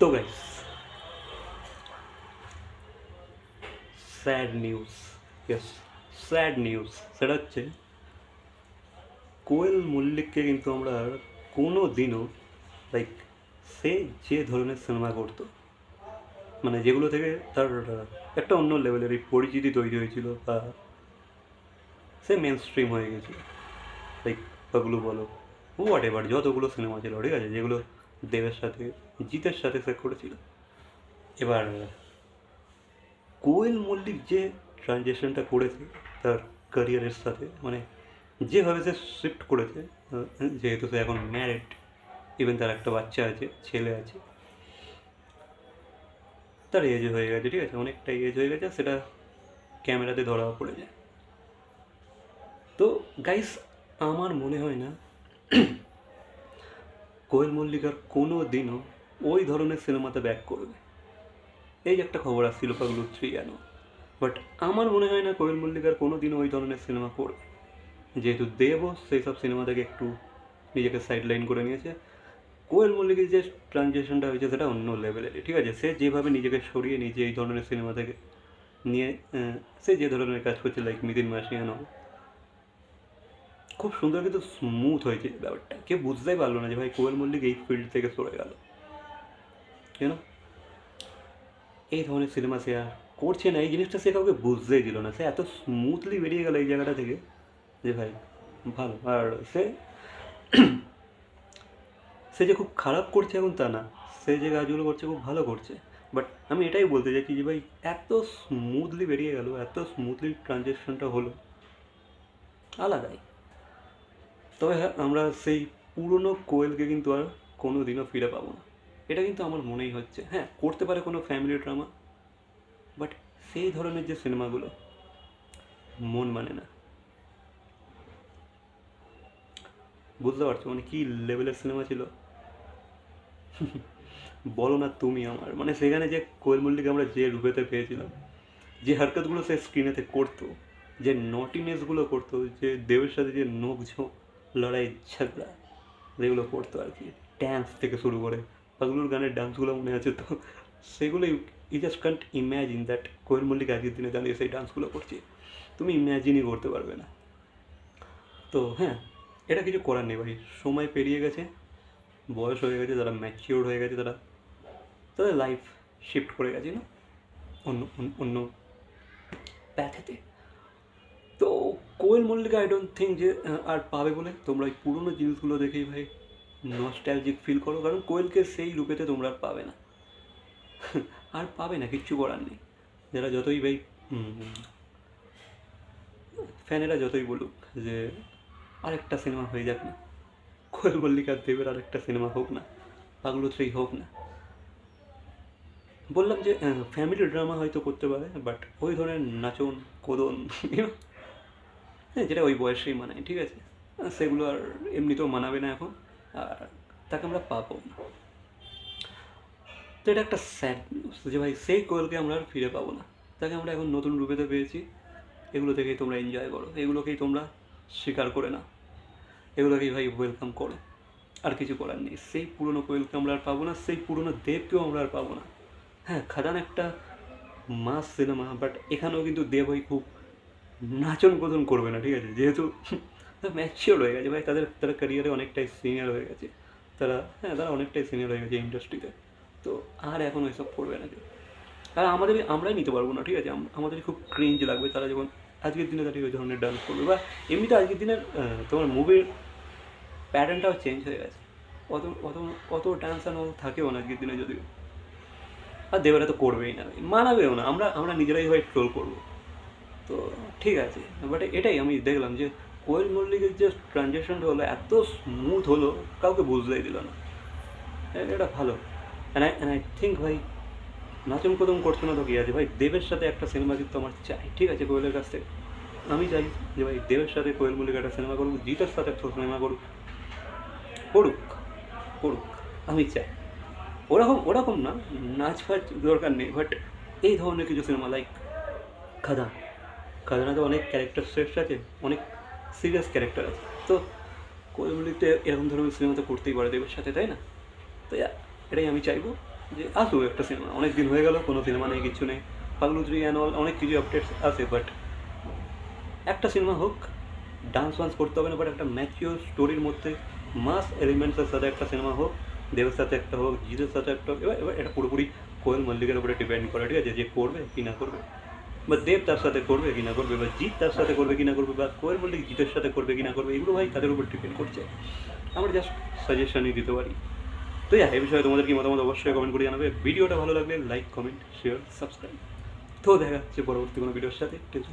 তো guys sad news yes sad news সেটা হচ্ছে কোয়েল মল্লিককে কিন্তু আমরা কোনো দিনও লাইক সে যে ধরনের সিনেমা করতো মানে যেগুলো থেকে তার একটা অন্য লেভেলের এই পরিচিতি তৈরি হয়েছিল বা সে মেন স্ট্রিম হয়ে গেছিল। লাইক ওগুলো বলো হোয়াট এভার যতগুলো সিনেমা ছিল, ঠিক আছে, যেগুলো দেবের সাথে, জিতের সাথে সে করেছিল। এবার, কোয়েল মল্লিক যে ট্রানজেকশনটা করেছে, তার ক্যারিয়ারের সাথে মানে যেভাবে সে শিফট করেছে যেহেতু সে এখন ম্যারিড ইভেন তার একটা বাচ্চা আছে, ছেলে আছে, তার এজ হয়ে গেছে, ঠিক আছে? অনেকটা এজ হয়ে গেছে, সেটা ক্যামেরাতে ধরা পড়ে যায়। তো গাইস আমার মনে হয় না কোয়েল মল্লিকার কোনো দিনও ওই ধরনের সিনেমাতে ব্যাক করবে। এই একটা খবর আসছিল পাগলু থ্রি জানো বাট আমার মনে হয় না কোয়েল মল্লিকার কোনো দিনও ওই ধরনের সিনেমা করবে। যেহেতু দেবও সেই সব সিনেমা থেকে একটু নিজেকে সাইডলাইন করে নিয়েছে। কোয়েল মল্লিকের যে ট্রানজেকশনটা হয়েছে সেটা অন্য লেভেলের ঠিক আছে? সে যেভাবে নিজেকে সরিয়ে নিজে এই ধরনের সিনেমা থেকে নিয়ে সে যে ধরনের কাজ করছে লাইক মিদিন মাসিয়ানো খুব সুন্দর কিন্তু স্মুথ হয়েছে ব্যাপারটা। কেউ বুঝতেই পারল না যে ভাই কোয়েল মল্লিক এই ফিল্ড থেকে সরে গেল। কেন এই ধরনের সিনেমা সে আর করছে না, এই জিনিসটা সে কাউকে বুঝতেই দিল না। সে এত স্মুথলি বেরিয়ে গেল এই জায়গাটা থেকে যে ভাই, ভালো। আর সে সে যে খুব খারাপ করছে এখন তা না। সে যে কাজগুলো করছে খুব ভালো করছে। বাট আমি এটাই বলতে চাইছি যে ভাই, এত স্মুথলি বেরিয়ে গেল, এত স্মুথলি ট্রানজেকশনটা হলো, আলাদাই। তবে হ্যাঁ আমরা সেই পুরনো কোয়েলকে কিন্তু আর কোনো দিনও ফিরে পাবো না। এটা কিন্তু আমার মনেই হচ্ছে। হ্যাঁ করতে পারে কোনো ফ্যামিলি ড্রামা বাট সেই ধরনের যে সিনেমাগুলো, মন মানে না। বুঝতে পারছ? মানে কী লেভেলের সিনেমা ছিল? বলো না তুমি আমার। মানে সেখানে যে কোয়েল মল্লিক আমরা যে রূপেতে পেয়েছিলাম, যে হারকতগুলো সে স্ক্রিনেতে করতো, যে নটিনেসগুলো করতো, যে দেবের সাথে যে নোক ঝোঁক লড়াই, ঝগড়া, যেগুলো করতো আর কি। ড্যান্স থেকে শুরু করে। পাগলুর গানের ডান্সগুলো মনে আছে তো? সেগুলো you just can't imagine that Koel Mallick আজকের দিনে দাঁড়িয়ে সেই ডান্সগুলো করছে। তুমি ইম্যাজিনই করতে পারবে না। তো হ্যাঁ এটা কিছু করার নেই ভাই। সময় পেরিয়ে গেছে, বয়স হয়ে গেছে তারা ম্যাচিওর হয়ে গেছে তারা তাদের লাইফ শিফট করে গেছে না অন্য- অন্য প্যাথেতে তো Koel Mallick I don't think যে আর পাবে বলে তোমরা ওই পুরোনো জিনিসগুলো দেখেই ভাই নস্ট্যালজিক ফিল করো, কারণ কোয়েলকে সেই রূপেতে তোমরা আর পাবে না। আর পাবে না, কিচ্ছু করার নেই। যারা যতই ভাই ফ্যানেরা যতই বলুক যে, আরেকটা সিনেমা হয়ে যাক না, কোয়েল মল্লিক আর দেবের আরেকটা সিনেমা হোক না, পাগলু থ্রি হোক না। বললাম যে ফ্যামিলি ড্রামা হয়তো করতে পারে বাট ওই ধরনের নাচন, কোদন হ্যাঁ যেটা ওই বয়সেই মানায়, ঠিক আছে? সেগুলো আর এমনিতেও মানাবে না এখন, আর তাকে আমরা পাবো না। তো এটা একটা স্যাড নিউজ যে ভাই, সেই কোয়েলকে আমরা আর ফিরে পাবো না। তাকে আমরা এখন নতুন রূপেতে পেয়েছি, এগুলো থেকেই তোমরা এনজয় করো, এগুলোকেই তোমরা স্বীকার করে না এগুলোকেই ভাই ওয়েলকাম করো, আর কিছু করার নেই। সেই পুরনো কোয়েলকে আমরা আর পাবো না, সেই পুরনো দেবকেও আমরা আর পাবো না। হ্যাঁ খাদান একটা মাস সিনেমা বাট এখানেও কিন্তু দেব ভাই খুব নাচন কোদন করবে না, ঠিক আছে? যেহেতু ম্যাচিওর হয়ে গেছে, ভাই, তাদের, তারা ক্যারিয়ারে অনেকটাই সিনিয়র হয়ে গেছে। তারা হ্যাঁ তারা অনেকটাই সিনিয়র হয়ে গেছে ইন্ডাস্ট্রিতে তো। আর এখন ওইসব করবে না আর আমাদের আমরাই নিতে পারব না, ঠিক আছে? আমাদের খুব ক্রিঞ্জ লাগবে তারা যখন আজকের দিনে দাঁড়িয়ে ওই ধরনের ডান্স করবে। বা এমনিতে আজকের দিনের তোমার মুভির প্যাটার্নটাও চেঞ্জ হয়ে গেছে। অত অত অত ডান্স আর অত থাকেও না আজকের দিনে যদিও। আর দেবেরা তো করবেই না মানাবেও না। আমরা আমরা নিজেরাই হয় ট্রোল করব। তো ঠিক আছে বাট এটাই আমি দেখলাম যে কোয়েল মল্লিকের যে ট্রানজ্যাকশনটা হলো, এত স্মুথ হলো, কাউকে বুঝতেই দিল না। এটা ভালো। আই অ্যান্ড আই থিঙ্ক ভাই নাচন কদম করছ না তো কি আছে? ভাই, দেবের সাথে একটা সিনেমা কিন্তু আমার চাই। ঠিক আছে কোয়েলের কাছ থেকে। আমি চাই যে ভাই, দেবের সাথে কোয়েল মল্লিক একটা সিনেমা করুক, জিতের সাথে একটা সিনেমা করুক। করুক করুক। আমি চাই। ওরকম ওরকম না, নাচ ফাচ দরকার নেই বাট এই ধরনের কিছু সিনেমা লাইক খাদা খাদানাতে অনেক ক্যারেক্টার শ্রেষ্ঠ আছে, অনেক সিরিয়াস ক্যারেক্টার আছে। তো কোয়েলমলিতে এরকম ধরনের সিনেমা তো করতেই পারে দেবের সাথে, তাই না? তো এটাই আমি চাইব যে আসুক একটা সিনেমা অনেক দিন হয়ে গেল, কোনো সিনেমা নেই, কিছু নেই। ফাল্গুন থ্রি অ্যান্ড অল অনেক কিছু আপডেটস আছে বাট একটা সিনেমা হোক ডান্স ওয়ান্স করতে হবে না বাট একটা ম্যাচিওর স্টোরির মধ্যে মাস এলিমেন্টসের সাথে একটা সিনেমা হোক, দেবের সাথে একটা হোক জিতের সাথে একটা হোক, এবার এবার এটা পুরোপুরি কোয়েল মল্লিকের উপরে ডিপেন্ড করে, ঠিক আছে? যে করবে কি না করবে। বা দেব তার সাথে করবে কিনা করবে, বা জিৎ তার সাথে করবে কিনা করবে, বা কোয়েল বলতে জিতের সাথে করবে কিনা করবে, এগুলো ভাই তাদের উপর ডিপেন্ড করছে। আমরা জাস্ট সাজেশনই দিতে পারি। তো যা এই বিষয়ে তোমাদের কি মতামত অবশ্যই কমেন্ট করে জানাবে। ভিডিওটা ভালো লাগলে লাইক কমেন্ট শেয়ার সাবস্ক্রাইব তো দেখা যাচ্ছে পরবর্তী কোনো ভিডিওর সাথে। টিল